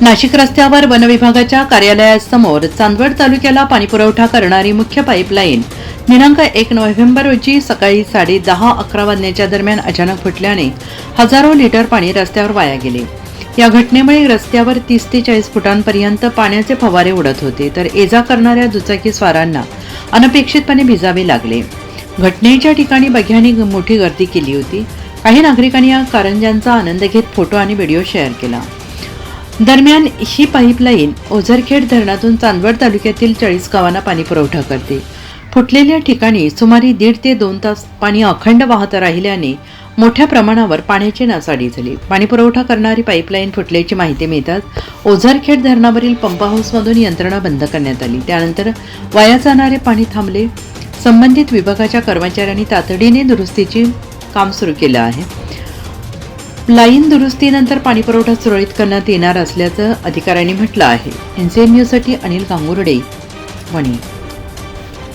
नाशिक रस्त्यावर वनविभागाच्या कार्यालयासमोर चांदवड तालुक्याला पाणीपुरवठा करणारी मुख्य पाईपलाईन. दिनांक एक नोव्हेंबर रोजी सकाळी साडे दहा अकरा वाजण्याच्या दरम्यान अचानक फुटल्याने हजारो लिटर पाणी रस्त्यावर वाया गेले. या घटनेमुळे रस्त्यावर तीस ते चाळीस फुटांपर्यंत पाण्याचे फवारे उडत होते तर एजा करणाऱ्या दुचाकी स्वारांना अनपेक्षितपणे भिजावे लागले. घटनेच्या ठिकाणी बघ्यांनी मोठी गर्दी केली होती. काही नागरिकांनी या कारंजांचा आनंद घेत फोटो आणि व्हिडिओ शेअर केला. दरम्यान ही पाईपलाईन ओझरखेड धरणातून चांदवड तालुक्यातील चाळीस गावांना पाणी पुरवठा करते. फुटलेल्या ठिकाणी सुमारे दीड ते दोन तास पाणी अखंड वाहत राहिल्याने मोठ्या प्रमाणावर पाण्याची नासाडी झाली. पाणी पुरवठा करणारी पाईपलाईन फुटल्याची माहिती मिळताच ओझरखेड धरणावरील पंप हाऊसमधून यंत्रणा बंद करण्यात आली. त्यानंतर वाया जाणारे पाणी थांबले. संबंधित विभागाच्या कर्मचाऱ्यांनी तातडीने दुरुस्तीचे काम सुरू केलं आहे. लाईन दुरुस्तीनंतर पाणीपुरवठा सुरळीत करण्यात येणार असल्याचं अधिकाऱ्यांनी म्हटलं आहे. एनसीएन न्यूजसाठी अनिल गांगुर्डे वणी.